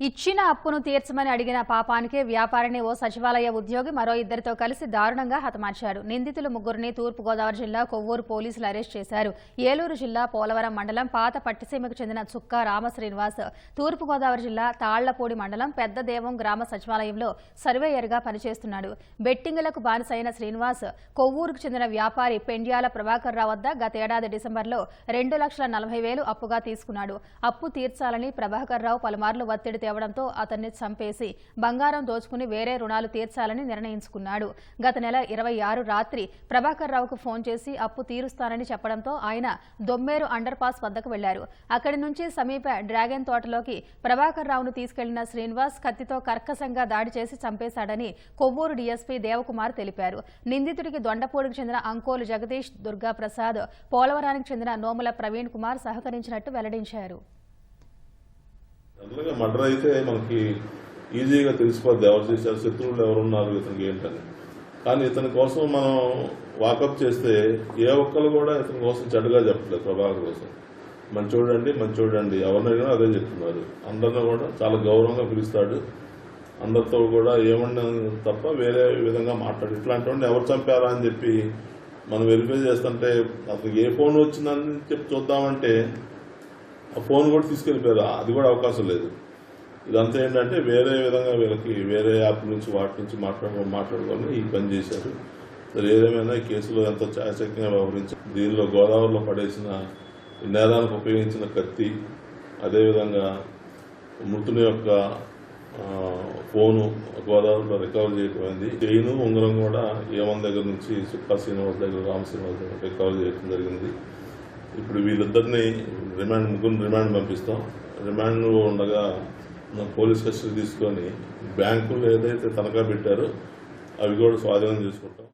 ఇచ్చిన అప్పును తీర్చమని అడిగిన పాపానికే వ్యాపారిని ఓ సచివాలయ ఉద్యోగి మరో ఇద్దరితో కలిసి దారుణంగా హతమార్చాడు నిందితులు ముగ్గురిని తూర్పుగోదావరి జిల్లా కొవ్వూరు పోలీసులు అరెస్ట్ చేశారు. ఏలూరు జిల్లా పోలవరం మండలం పాత పట్టిసీమకు చెందిన చుక్కా రామ శ్రీనివాస్ తూర్పుగోదావరి జిల్లా తాళ్ళపూడి మండలం పెద్దదేవం గ్రామ సచివాలయంలో సర్వేయర్గా పనిచేస్తున్నాడు. బెట్టింగులకు బానిసైన శ్రీనివాస్ కొవ్వూరుకు చెందిన వ్యాపారి పెండ్యాల ప్రభాకర్ రావు వద్ద గతేడాది డిసెంబర్లో రెండు లక్షల నలభై వేలు అప్పుగా తీసుకున్నాడు. అప్పు తీర్చాలని ప్రభాకర్ రావు పలుమార్లు ఒత్తిడి తేవడంతో అతన్ని చంపేసి బంగారం దోచుకుని వేరే రుణాలు తీర్చాలని నిర్ణయించుకున్నాడు. గత నెల ఇరవై ఆరు రాత్రి ప్రభాకర్ రావుకు ఫోన్ చేసి అప్పు తీరుస్తానని చెప్పడంతో ఆయన దొమ్మేరు అండర్ పాస్ వద్దకు వెళ్ళారు. అక్కడి నుంచి సమీప డ్రాగన్ తోటలోకి ప్రభాకర్ రావును తీసుకెళ్ళిన శ్రీనివాస్ కత్తితో కర్కశంగా దాడి చేసి చంపేశాడని కొవ్వూరు డీఎస్పీ దేవకుమార్ తెలిపారు. నిందితుడికి దొండపూడికి చెందిన అంకోలు జగదీష్ దుర్గా ప్రసాద్ పోలవరానికి చెందిన నోముల ప్రవీణ్ కుమార్ సహకరించినట్టు వెల్లడించారు. జనరల్గా మర్డర్ అయితే మనకి ఈజీగా తెలిసిపోద్ది. ఎవరు చేశారు? శత్రువులు ఎవరున్నారు? ఇతనికి ఏంటని. కానీ ఇతని కోసం మనం వాకప్ చేస్తే ఏ ఒక్కరు కూడా ఇతని కోసం చెడ్డగా చెప్పలేదు ప్రభాకర్ కోసం. మంచోడండి మంచోడండి ఎవరిని అడిగినా అదే చెప్తున్నారు. అందరిని కూడా చాలా గౌరవంగా పిలుస్తాడు. అందరితో కూడా ఏమన్నా తప్ప వేరే విధంగా మాట్లాడు. ఇట్లాంటి వాడిని ఎవరు చంపారా అని చెప్పి మనం వెరిఫై చేస్తుంటే అతనికి ఏ ఫోన్ వచ్చిందని చెప్పి చూద్దామంటే ఫోన్ కూడా తీసుకెళ్ళిపోయారు. అది కూడా అవకాశం లేదు. ఇదంతా ఏంటంటే వేరే విధంగా వీళ్ళకి వేరే యాప్ నుంచి వాటి నుంచి మాట్లాడు మాట్లాడుకొని ఈ పని చేశారు. ఏదేమైనా కేసులో ఎంతో చాచక్యంగా వ్యవహరించి దీనిలో గోదావరిలో పడేసిన నేరానికి ఉపయోగించిన కత్తి అదేవిధంగా మృతుని యొక్క ఫోను గోదావరిలో రికవర్ చేయకపోయింది చైను ఉంగరం కూడా ఏమన్ దగ్గర నుంచి సుక్కా శ్రీనివాస్ దగ్గర రామ శ్రీనివాస్ దగ్గర రికవర్ చేయడం జరిగింది. ఇప్పుడు వీళ్ళిద్దరిని రిమాండ్ ముగ్గురు రిమాండ్ పంపిస్తాం. రిమాండ్ ఉండగా పోలీస్ కస్టడీ తీసుకొని బ్యాంకులు ఏదైతే తనఖా పెట్టారో అవి కూడా స్వాధీనం చేసుకుంటాం.